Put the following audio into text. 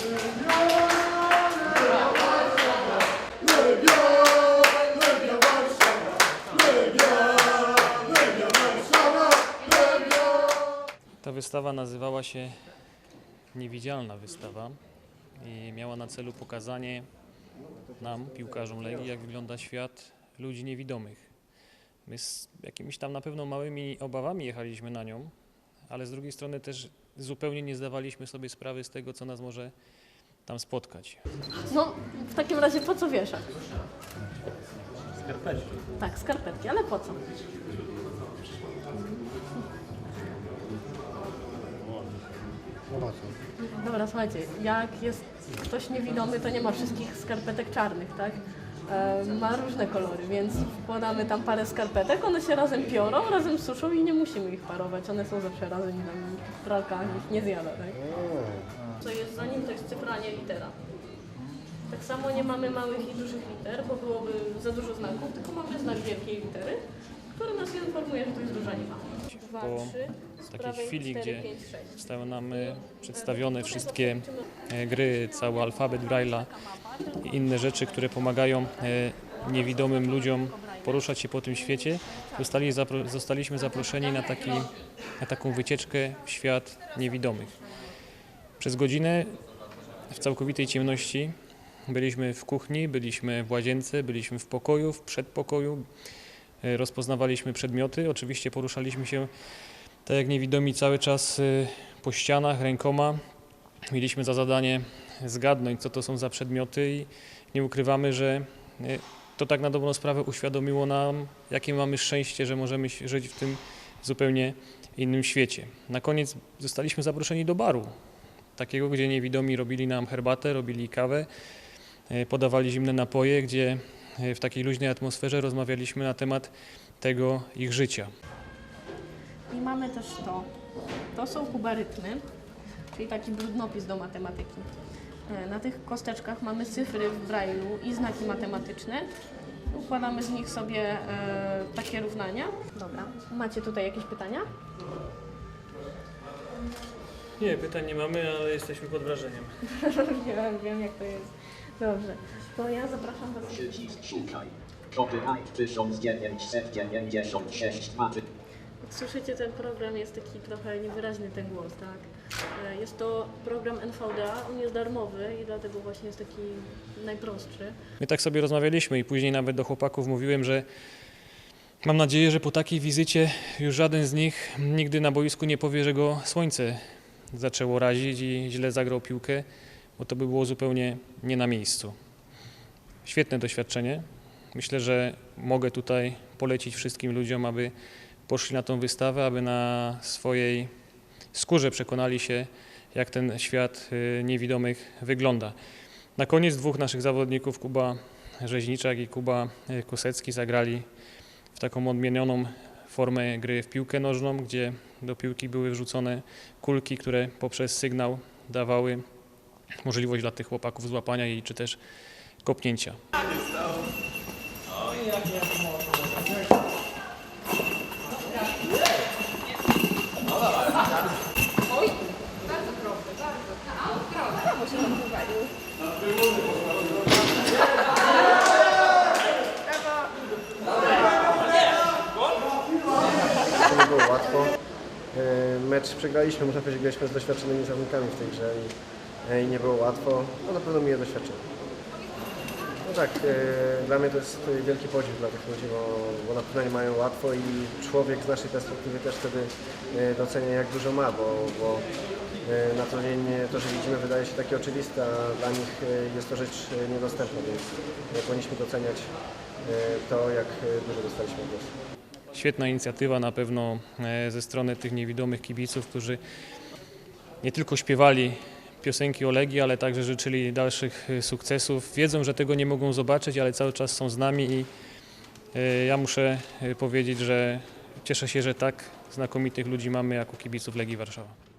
Ta wystawa nazywała się Niewidzialna Wystawa i miała na celu pokazanie nam, piłkarzom Legii, jak wygląda świat ludzi niewidomych. My z jakimiś tam na pewno małymi obawami jechaliśmy na nią, ale z drugiej strony też zupełnie nie zdawaliśmy sobie sprawy z tego, co nas może tam spotkać. No, w takim razie po co wieszać? Skarpetki. Tak, skarpetki, ale po co? Dobra, słuchajcie, jak jest ktoś niewidomy, to nie ma wszystkich skarpetek czarnych, tak? E, ma różne kolory, więc wkładamy tam parę skarpetek, one się razem piorą, razem suszą i nie musimy ich parować, one są zawsze razem i tam pralka ich nie zjada, tak? Co jest za nim, to jest cyfranie litera. Tak samo nie mamy małych i dużych liter, bo byłoby za dużo znaków, tylko mamy znak wielkiej litery, który nas informuje, że to jest duża liczba. Dwa, Po trzy, takiej prawej chwili, cztery, gdzie pięć, sześć. Zostały nam e, przedstawione wszystkie e, gry, cały alfabet Braille'a i inne rzeczy, które pomagają e, niewidomym ludziom poruszać się po tym świecie. Zostali, zapro, zostaliśmy zaproszeni na, taki, na taką wycieczkę w świat niewidomych. Przez godzinę w całkowitej ciemności byliśmy w kuchni, byliśmy w łazience, byliśmy w pokoju, w przedpokoju, rozpoznawaliśmy przedmioty. Oczywiście poruszaliśmy się tak jak niewidomi cały czas y, po ścianach rękoma. Mieliśmy za zadanie zgadnąć, co to są za przedmioty i nie ukrywamy, że y, to tak na dobrą sprawę uświadomiło nam, jakie mamy szczęście, że możemy żyć w tym zupełnie innym świecie. Na koniec zostaliśmy zaproszeni do baru, takiego, gdzie niewidomi robili nam herbatę, robili kawę, podawali zimne napoje, gdzie w takiej luźnej atmosferze rozmawialiśmy na temat tego ich życia. I mamy też to. To są kubarytmy, czyli taki brudnopis do matematyki. E, Na tych kosteczkach mamy cyfry w brailu i znaki matematyczne. Układamy z nich sobie e, takie równania. Dobra. Macie tutaj jakieś pytania? Nie, pytań nie mamy, ale jesteśmy pod wrażeniem. wiem, wiem jak to jest. Dobrze. To ja zapraszam Was. Przycisk szukaj. Copyright 1996 maty. Słyszycie, ten program jest taki trochę niewyraźny ten głos, tak? E, Jest to program NVDA, on jest darmowy i dlatego właśnie jest taki najprostszy. My tak sobie rozmawialiśmy i później nawet do chłopaków mówiłem, że mam nadzieję, że po takiej wizycie już żaden z nich nigdy na boisku nie powie, że go słońce zaczęło razić i źle zagrał piłkę, bo to by było zupełnie nie na miejscu. Świetne doświadczenie. Myślę, że mogę tutaj polecić wszystkim ludziom, aby poszli na tą wystawę, aby na swojej skórze przekonali się, jak ten świat y, niewidomych wygląda. Na koniec dwóch naszych zawodników, Kuba Rzeźniczak i Kuba y, Kosecki, zagrali w taką odmienioną formę gry w piłkę nożną, gdzie do piłki były wrzucone kulki, które poprzez sygnał dawały możliwość dla tych chłopaków złapania jej czy też kopnięcia. To nie było łatwo. E, Mecz przegraliśmy, można powiedzieć, graliśmy z doświadczonymi zawodnikami w tej grze i, i nie było łatwo. No na pewno miłe doświadczenie. No tak, e, dla mnie to jest wielki podziw dla tych ludzi, bo, bo na pewno nie mają łatwo i człowiek z naszej perspektywy też wtedy e, docenia jak dużo ma, bo, bo e, na co dzień e, to, że widzimy wydaje się takie oczywiste, a dla nich e, jest to rzecz e, niedostępna, więc e, powinniśmy doceniać e, to, jak e, dużo dostaliśmy głosu. Świetna inicjatywa na pewno e, ze strony tych niewidomych kibiców, którzy nie tylko śpiewali piosenki o Legii, ale także życzyli dalszych e, sukcesów. Wiedzą, że tego nie mogą zobaczyć, ale cały czas są z nami i e, ja muszę e, powiedzieć, że cieszę się, że tak znakomitych ludzi mamy jako kibiców Legii Warszawa.